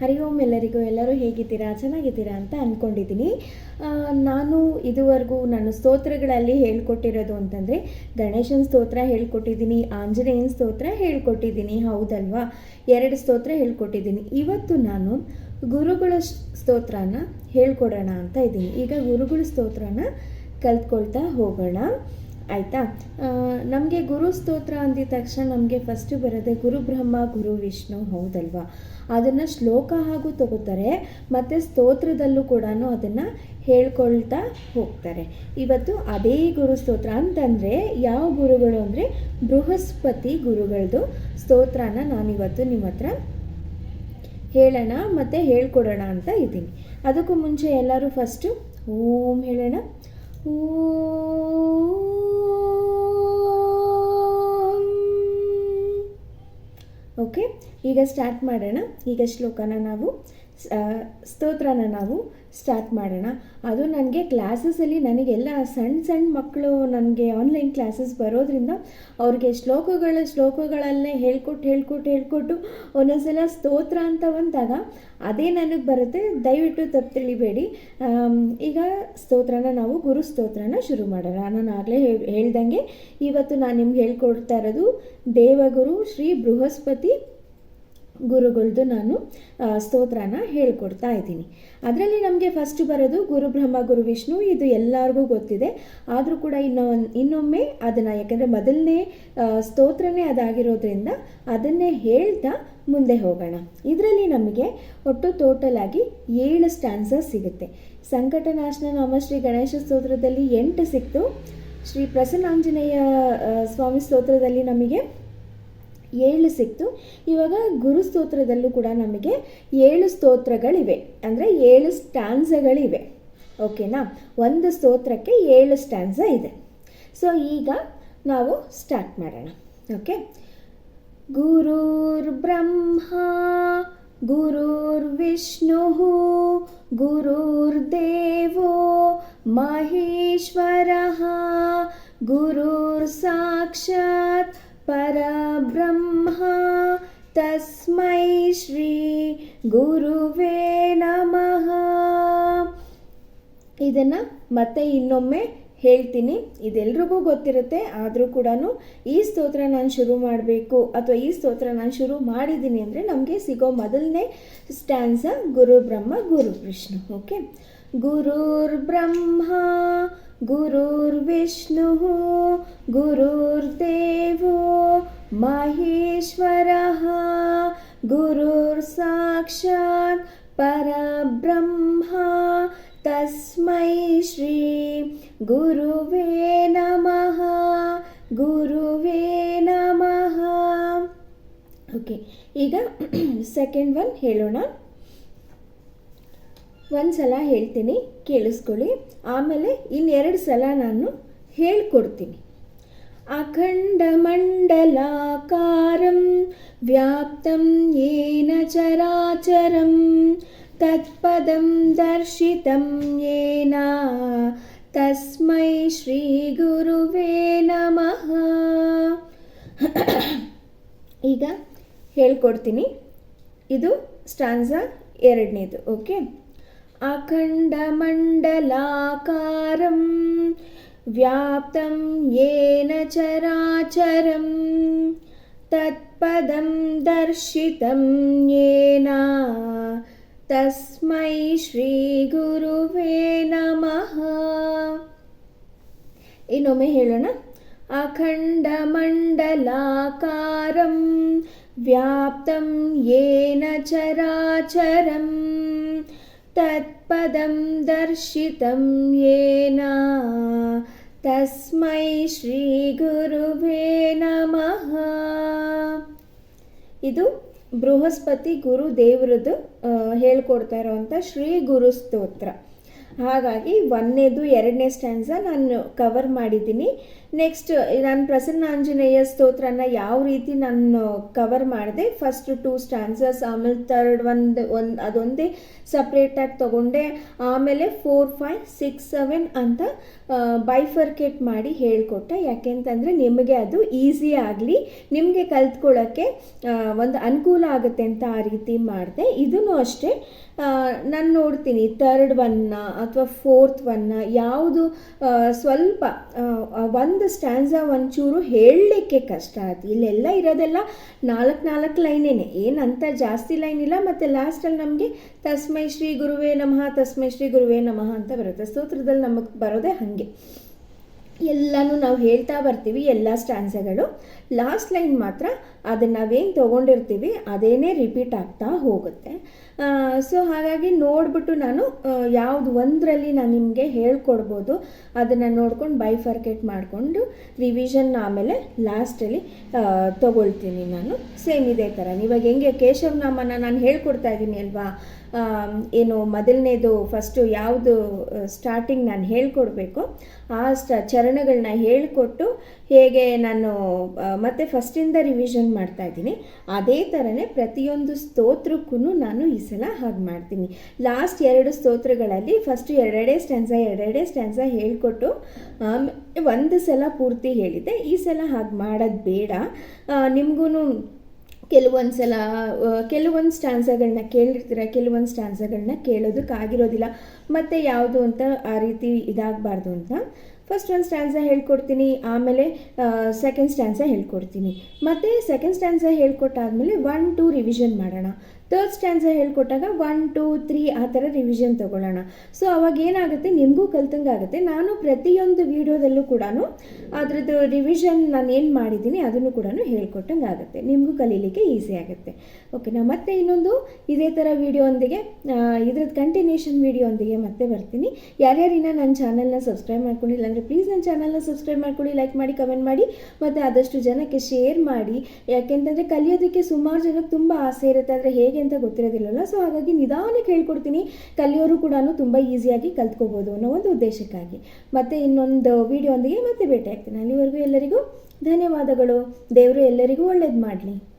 ಹರಿ ಓಂ ಎಲ್ಲರಿಗೂ, ಎಲ್ಲರೂ ಹೇಗಿದ್ದೀರಾ? ಚೆನ್ನಾಗಿದ್ದೀರಾ ಅಂತ ಅಂದ್ಕೊಂಡಿದ್ದೀನಿ ನಾನು ಇದುವರೆಗೂ ನಾನು ಸ್ತೋತ್ರಗಳಲ್ಲಿ ಹೇಳ್ಕೊಟ್ಟಿರೋದು ಅಂತಂದರೆ, ಗಣೇಶನ ಸ್ತೋತ್ರ ಹೇಳ್ಕೊಟ್ಟಿದ್ದೀನಿ, ಆಂಜನೇಯನ ಸ್ತೋತ್ರ ಹೇಳ್ಕೊಟ್ಟಿದ್ದೀನಿ, ಹೌದಲ್ವಾ? ಎರಡು ಸ್ತೋತ್ರ ಹೇಳ್ಕೊಟ್ಟಿದ್ದೀನಿ. ಇವತ್ತು ನಾನು ಗುರುಗಳ ಸ್ತೋತ್ರನ ಹೇಳ್ಕೊಡೋಣ ಅಂತ ಇದ್ದೀನಿ. ಈಗ ಗುರುಗಳ ಸ್ತೋತ್ರನ ಕಲ್ತ್ಕೊಳ್ತಾ ಹೋಗೋಣ. ಆಯಿತಾ? ನಮಗೆ ಗುರು ಸ್ತೋತ್ರ ಅಂದಿದ ತಕ್ಷಣ ನಮಗೆ ಫಸ್ಟು ಬರೋದೆ ಗುರು ಬ್ರಹ್ಮ, ಗುರು ವಿಷ್ಣು ಹೌದಲ್ವಾ? ಅದನ್ನು ಶ್ಲೋಕ ಹಾಗೂ ತಗೋತಾರೆ, ಮತ್ತು ಸ್ತೋತ್ರದಲ್ಲೂ ಕೂಡ ಅದನ್ನು ಹೇಳ್ಕೊಳ್ತಾ ಹೋಗ್ತಾರೆ. ಇವತ್ತು ಅದೇ ಗುರು ಸ್ತೋತ್ರ ಅಂತಂದರೆ ಯಾವ ಗುರುಗಳು ಅಂದರೆ ಬೃಹಸ್ಪತಿ ಗುರುಗಳದು ಸ್ತೋತ್ರನ ನಾನಿವತ್ತು ನಿಮ್ಮ ಹತ್ರ ಹೇಳೋಣ ಮತ್ತು ಹೇಳ್ಕೊಡೋಣ ಅಂತ ಇದ್ದೀನಿ. ಅದಕ್ಕೂ ಮುಂಚೆ ಎಲ್ಲರೂ ಫಸ್ಟು ಓಂ ಹೇಳೋಣ. ಓಂ ಓಕೆ ಈಗ ಸ್ಟಾರ್ಟ್ ಮಾಡೋಣ. ಈಗ ಶ್ಲೋಕನ ನಾವು ಸ್ತೋತ್ರನ ನಾವು ಸ್ಟಾರ್ಟ್ ಮಾಡೋಣ. ಅದು ನನಗೆ ಕ್ಲಾಸಸಲ್ಲಿ ನನಗೆಲ್ಲ ಸಣ್ಣ ಸಣ್ಣ ಮಕ್ಕಳು ನನಗೆ ಆನ್ಲೈನ್ ಕ್ಲಾಸಸ್ ಬರೋದ್ರಿಂದ ಅವ್ರಿಗೆ ಶ್ಲೋಕಗಳ ಶ್ಲೋಕಗಳಲ್ಲೇ ಹೇಳ್ಕೊಟ್ಟು ಹೇಳ್ಕೊಟ್ಟು ಹೇಳ್ಕೊಟ್ಟು ಒಂದೊಂದ್ಸಲ ಸ್ತೋತ್ರ ಅಂತ ಬಂದಾಗ ಅದೇ ನನಗೆ ಬರುತ್ತೆ. ದಯವಿಟ್ಟು ತಪ್ಪು ತಿಳಿಬೇಡಿ ಈಗ ಸ್ತೋತ್ರನ ನಾವು ಗುರು ಸ್ತೋತ್ರನ ಶುರು ಮಾಡೋಣ. ನಾನು ಆಗಲೇ ಹೇಳ್ದಂಗೆ ಇವತ್ತು ನಾನು ನಿಮ್ಗೆ ಹೇಳ್ಕೊಡ್ತಾ ಇರೋದು ದೇವಗುರು ಶ್ರೀ ಬೃಹಸ್ಪತಿ ಗುರುಗಳದ್ದು ನಾನು ಸ್ತೋತ್ರನ ಹೇಳ್ಕೊಡ್ತಾ ಇದ್ದೀನಿ. ಅದರಲ್ಲಿ ನಮಗೆ ಫಸ್ಟ್ ಬರೋದು ಗುರು ಬ್ರಹ್ಮ, ಗುರು ವಿಷ್ಣು, ಇದು ಎಲ್ಲರಿಗೂ ಗೊತ್ತಿದೆ. ಆದರೂ ಕೂಡ ಇನ್ನೊ ಇನ್ನೊಮ್ಮೆ ಅದನ್ನು, ಯಾಕಂದರೆ ಮೊದಲನೇ ಸ್ತೋತ್ರನೇ ಅದಾಗಿರೋದ್ರಿಂದ ಅದನ್ನೇ ಹೇಳ್ತಾ ಮುಂದೆ ಹೋಗೋಣ. ಇದರಲ್ಲಿ ನಮಗೆ ಒಟ್ಟು ಟೋಟಲ್ ಆಗಿ ಏಳು ಸ್ಟ್ಯಾನ್ಸಸ್ ಸಿಗುತ್ತೆ. ಸಂಕಟನಾಶನ ನಮ್ಮ ಶ್ರೀ ಗಣೇಶ ಸ್ತೋತ್ರದಲ್ಲಿ ಎಂಟು ಸಿಕ್ತು. ಶ್ರೀ ಪ್ರಸನ್ನಾಂಜನೇಯ ಸ್ವಾಮಿ ಸ್ತೋತ್ರದಲ್ಲಿ ನಮಗೆ ಏಳು ಸಿಕ್ತು. ಇವಾಗ ಗುರು ಸ್ತೋತ್ರದಲ್ಲೂ ಕೂಡ ನಮಗೆ ಏಳು ಸ್ತೋತ್ರಗಳಿವೆ. ಅಂದರೆ ಏಳು ಸ್ಟ್ಯಾನ್ಸಗಳಿವೆ ಓಕೆನಾ? ಒಂದು ಸ್ತೋತ್ರಕ್ಕೆ ಏಳು ಸ್ಟ್ಯಾನ್ಸ ಇದೆ. ಸೊ ಈಗ ನಾವು ಸ್ಟಾರ್ಟ್ ಮಾಡೋಣ. ಓಕೆ ಗುರುರ್ ಬ್ರಹ್ಮ, ಗುರುರ್ ವಿಷ್ಣು, ಗುರುರ್ ದೇವೋ, ಮಹೇಶ್ವರ, ಗುರುರ್ ಸಾಕ್ಷಾತ್ ಪರಬ್ರಹ್ಮ. ತಸ್ಮೈ ಶ್ರೀ ಗುರುವೇ ನಮಃ ಇದನ್ನು ಮತ್ತೆ ಇನ್ನೊಮ್ಮೆ ಹೇಳ್ತೀನಿ. ಇದೆಲ್ರಿಗೂ ಗೊತ್ತಿರುತ್ತೆ, ಆದರೂ ಕೂಡ ಈ ಸ್ತೋತ್ರ ನಾನು ಶುರು ಮಾಡಬೇಕು, ಅಥವಾ ಈ ಸ್ತೋತ್ರ ನಾನು ಶುರು ಮಾಡಿದ್ದೀನಿ ಅಂದರೆ ನಮಗೆ ಸಿಗೋ ಮೊದಲನೇ ಸ್ಟ್ಯಾನ್ಸ ಗುರು ಬ್ರಹ್ಮ, ಗುರು ವಿಷ್ಣು, ಓಕೆ? ಗುರುರ್ ಬ್ರಹ್ಮ, ಗುರುರ್ ವಿಷ್ಣು, ಗುರುರ್ ಗುರುರ್ದೇವೋ ಮಹೇಶ್ವರ. ಸಾಕ್ಷಾತ್ ಪರಬ್ರಹ್ಮ ತಸ್ಮೈ ಶ್ರೀ ಗುರುವೇ ನಮಃ ಗುರುವೇ ನಮಃ ಓಕೆ ಈಗ ಸೆಕೆಂಡ್ ಒನ್ ಹೇಳೋಣ. ಒಂದು ಸಲ ಹೇಳ್ತೀನಿ, ಕೇಳಿಸ್ಕೊಳ್ಳಿ. ಆಮೇಲೆ ಇನ್ನೆರಡು ಸಲ ನಾನು ಹೇಳ್ಕೊಡ್ತೀನಿ. अखण्डमण्डलाकारं व्याप्तं येन चराचरं तत्पदं दर्शितं येन तस्मै श्रीगुरुवे नमः ಈಗ ಹೇಳ್ಕೊಡ್ತೀನಿ ಇದು ಸ್ಟಾನ್ಸ ಎರಡನೇದು ಓಕೆ अखण्डमण्डलाकारं व्याप्तं येन चराचरं तत्पदं दर्शितं येन तस्मै श्रीगुरुवे नमः ಇನ್ನೊಮ್ಮೆ ಹೇಳೋಣ अखण्डमण्डलाकारं व्याप्तं येन चराचरं तत्पदं दर्शितं येन ತಸ್ಮೈ ಶ್ರೀ ಗುರುವೇ ನಮಃ ಇದು ಬೃಹಸ್ಪತಿ ಗುರು ದೇವರದ್ದು ಹೇಳ್ಕೊಡ್ತಾ ಇರೋವಂಥ ಶ್ರೀ ಗುರು ಸ್ತೋತ್ರ. ಹಾಗಾಗಿ ಒಂದನೇದು ಎರಡನೇ ಸ್ಟ್ಯಾಂಡ್ಸ ನಾನು ಕವರ್ ಮಾಡಿದ್ದೀನಿ. ನೆಕ್ಸ್ಟ್ ನಾನು ಪ್ರಸನ್ನಾಂಜನೇಯ ಸ್ತೋತ್ರನ ಯಾವ ರೀತಿ ನಾನು ಕವರ್ ಮಾಡಿದೆ ಫಸ್ಟ್ ಟೂ ಸ್ಟ್ಯಾಂಡ್ಸಸ್ ಆಮೇಲೆ ತರ್ಡ್ ಒಂದು ಒಂದು, ಅದೊಂದೇ ಸಪ್ರೇಟಾಗಿ ತಗೊಂಡೆ. ಆಮೇಲೆ ಫೋರ್ ಫೈವ್ ಸಿಕ್ಸ್ ಸೆವೆನ್ ಅಂತ ಬೈಫರ್ಕೇಟ್ ಮಾಡಿ ಹೇಳಿಕೊಟ್ಟೆ. ಯಾಕೆಂತಂದರೆ ನಿಮಗೆ ಅದು ಈಸಿ ಆಗಲಿ, ನಿಮಗೆ ಕಲ್ತ್ಕೊಳ್ಳೋಕ್ಕೆ ಒಂದು ಅನುಕೂಲ ಆಗುತ್ತೆ ಅಂತ ಆ ರೀತಿ ಮಾಡಿದೆ. ಇದೂ ಅಷ್ಟೇ ನಾನು ನೋಡ್ತೀನಿ ತರ್ಡ್ ಒನ್ನ ಅಥವಾ ಫೋರ್ತ್ ಒನ್ನ ಯಾವುದು ಸ್ವಲ್ಪ ಒಂದು ಸ್ಟ್ಯಾನ್ಸ ಒಂಚೂರು ಹೇಳಲಿಕ್ಕೆ ಕಷ್ಟ ಆಯ್ತು. ಇಲ್ಲೆಲ್ಲ ಇರೋದೆಲ್ಲ ನಾಲ್ಕು ನಾಲ್ಕು ಲೈನೇನೆ ಏನಂತ ಜಾಸ್ತಿ ಲೈನ್ ಇಲ್ಲ, ಮತ್ತು ಲಾಸ್ಟಲ್ಲಿ ನಮಗೆ ತಸ್ಮೈ ಶ್ರೀ ಗುರುವೇ ನಮಃ, ತಸ್ಮೈ ಶ್ರೀ ಗುರುವೇ ನಮಃ ಅಂತ ಬರುತ್ತೆ. ಸ್ತೋತ್ರದಲ್ಲಿ ನಮಗೆ ಬರೋದೇ ಹಾಗೆ. ಎಲ್ಲನೂ ನಾವು ಹೇಳ್ತಾ ಬರ್ತೀವಿ ಎಲ್ಲ ಸ್ಟ್ಯಾನ್ಸಗಳು ಲಾಸ್ಟ್ ಲೈನ್ ಮಾತ್ರ ಅದನ್ನು ನಾವೇನು ತೊಗೊಂಡಿರ್ತೀವಿ ಅದೇನೇ ರಿಪೀಟ್ ಆಗ್ತಾ ಹೋಗುತ್ತೆ. ಸೊ ಹಾಗಾಗಿ ನೋಡಿಬಿಟ್ಟು ನಾನು ಯಾವುದು ಒಂದರಲ್ಲಿ ನಾನು ನಿಮಗೆ ಹೇಳ್ಕೊಡ್ಬೋದು. ಅದನ್ನು ನೋಡ್ಕೊಂಡು ಬೈಫರ್ಕೇಟ್ ಮಾಡಿಕೊಂಡು ರಿವಿಷನ್ ಆಮೇಲೆ ಲಾಸ್ಟಲ್ಲಿ ತೊಗೊಳ್ತೀನಿ ನಾನು. ಸೇಮ್ ಇದೇ ಥರ ಇವಾಗ ಹೆಂಗೆ ಕೇಶವನಾಮನ ನಾನು ಹೇಳ್ಕೊಡ್ತಾ ಇದ್ದೀನಿ ಅಲ್ವಾ? ಏನು ಮೊದಲನೇದು ಫಸ್ಟು ಯಾವುದು ಸ್ಟಾರ್ಟಿಂಗ್ ನಾನು ಹೇಳ್ಕೊಡ್ಬೇಕು, ಆ ಸ್ಟ ಚರಣಗಳನ್ನ ಹೇಳಿಕೊಟ್ಟು ಹೇಗೆ ನಾನು ಮತ್ತೆ ಫಸ್ಟಿಂದ ರಿವಿಷನ್ ಮಾಡ್ತಾ ಇದ್ದೀನಿ. ಅದೇ ಥರನೇ ಪ್ರತಿಯೊಂದು ಸ್ತೋತ್ರಕ್ಕೂ ನಾನು ಈ ಸಲ ಹಾಗೆ ಮಾಡ್ತೀನಿ. ಲಾಸ್ಟ್ ಎರಡು ಸ್ತೋತ್ರಗಳಲ್ಲಿ ಫಸ್ಟ್ ಎರಡೆರಡೇ ಸ್ಟ್ಯಾನ್ಸ ಎರಡೆರಡೇ ಸ್ಟ್ಯಾನ್ಸ ಹೇಳ್ಕೊಟ್ಟು ಒಂದು ಸಲ ಪೂರ್ತಿ ಹೇಳಿದ್ದೆ. ಈ ಸಲ ಹಾಗೆ ಮಾಡೋದು ಬೇಡ. ನಿಮಗೂ ಕೆಲವೊಂದು ಸಲ ಕೆಲವೊಂದು ಸ್ಟ್ಯಾನ್ಸಗಳನ್ನ ಕೇಳಿರ್ತೀರ? ಕೆಲವೊಂದು ಸ್ಟ್ಯಾನ್ಸಗಳನ್ನ ಕೇಳೋದಕ್ಕಾಗಿರೋದಿಲ್ಲ. ಮತ್ತು ಯಾವುದು ಅಂತ ಆ ರೀತಿ ಇದಾಗಬಾರ್ದು ಅಂತ. ಫಸ್ಟ್ ಒಂದು ಸ್ಟ್ಯಾನ್ಸ ಹೇಳ್ಕೊಡ್ತೀನಿ, ಆಮೇಲೆ ಸೆಕೆಂಡ್ ಸ್ಟ್ಯಾನ್ಸ ಹೇಳ್ಕೊಡ್ತೀನಿ. ಮತ್ತು ಸೆಕೆಂಡ್ ಸ್ಟ್ಯಾನ್ಸ ಹೇಳ್ಕೊಟ್ಟಾದ್ಮೇಲೆ ಒನ್ ಟು ರಿವಿಷನ್ ಮಾಡೋಣ. ತರ್ಡ್ ಸ್ಟ್ಯಾಂಡ್ಸ ಹೇಳ್ಕೊಟ್ಟಾಗ ಒನ್ ಟೂ ತ್ರೀ ಆ ಥರ ರಿವಿಷನ್ ತೊಗೊಳ್ಳೋಣ. ಸೊ ಅವಾಗ ಏನಾಗುತ್ತೆ? ನಿಮಗೂ ಕಲ್ತಂಗೆ ಆಗುತ್ತೆ. ನಾನು ಪ್ರತಿಯೊಂದು ವೀಡಿಯೋದಲ್ಲೂ ಕೂಡ ಅದರದ್ದು ರಿವಿಷನ್ ನಾನು ಏನು ಮಾಡಿದ್ದೀನಿ ಅದನ್ನು ಕೂಡ ಹೇಳ್ಕೊಟ್ಟಂಗೆ ಆಗುತ್ತೆ. ನಿಮಗೂ ಕಲೀಲಿಕ್ಕೆ ಈಸಿ ಆಗುತ್ತೆ. ಓಕೆನಾ ಮತ್ತೆ ಇನ್ನೊಂದು ಇದೇ ಥರ ವೀಡಿಯೋಂದಿಗೆ ಇದ್ರದ್ದು ಕಂಟಿನ್ಯೂಷನ್ ವೀಡಿಯೋಂದಿಗೆ ಮತ್ತೆ ಬರ್ತೀನಿ. ಯಾರ್ಯಾರಿನ ನನ್ನ ಚಾನಲ್ನ ಸಬ್ಸ್ಕ್ರೈಬ್ ಮಾಡ್ಕೊಂಡಿಲ್ಲ ಅಂದರೆ ಪ್ಲೀಸ್ ನನ್ನ ಚಾನಲ್ನ ಸಬ್ಸ್ಕ್ರೈಬ್ ಮಾಡ್ಕೊಳ್ಳಿ ಲೈಕ್ ಮಾಡಿ ಕಮೆಂಟ್ ಮಾಡಿ, ಮತ್ತು ಆದಷ್ಟು ಜನಕ್ಕೆ ಶೇರ್ ಮಾಡಿ. ಯಾಕೆಂತಂದರೆ ಕಲಿಯೋದಕ್ಕೆ ಸುಮಾರು ಜನಕ್ಕೆ ತುಂಬ ಆಸೆ ಇರುತ್ತೆ. ಆದರೆ ಹೇಗೆ ಅಂತ ಗೊತ್ತಿರೋದಿಲ್ಲಲ್ಲ? ಸೊ ಹಾಗಾಗಿ ನಿಧಾನಕ್ಕೆ ಹೇಳ್ಕೊಡ್ತೀನಿ ಕಲಿಯೋರು ಕೂಡ ತುಂಬ ಈಸಿಯಾಗಿ ಕಲ್ತ್ಕೋಬೋದು ಅನ್ನೋ ಒಂದು ಉದ್ದೇಶಕ್ಕಾಗಿ. ಮತ್ತು ಇನ್ನೊಂದು ವೀಡಿಯೋಂದಿಗೆ ಮತ್ತೆ ಭೇಟಿ ಆಗ್ತೀನಿ ಅಲ್ಲಿವರೆಗೂ ಎಲ್ಲರಿಗೂ ಧನ್ಯವಾದಗಳು. ದೇವರು ಎಲ್ಲರಿಗೂ ಒಳ್ಳೇದು ಮಾಡಲಿ.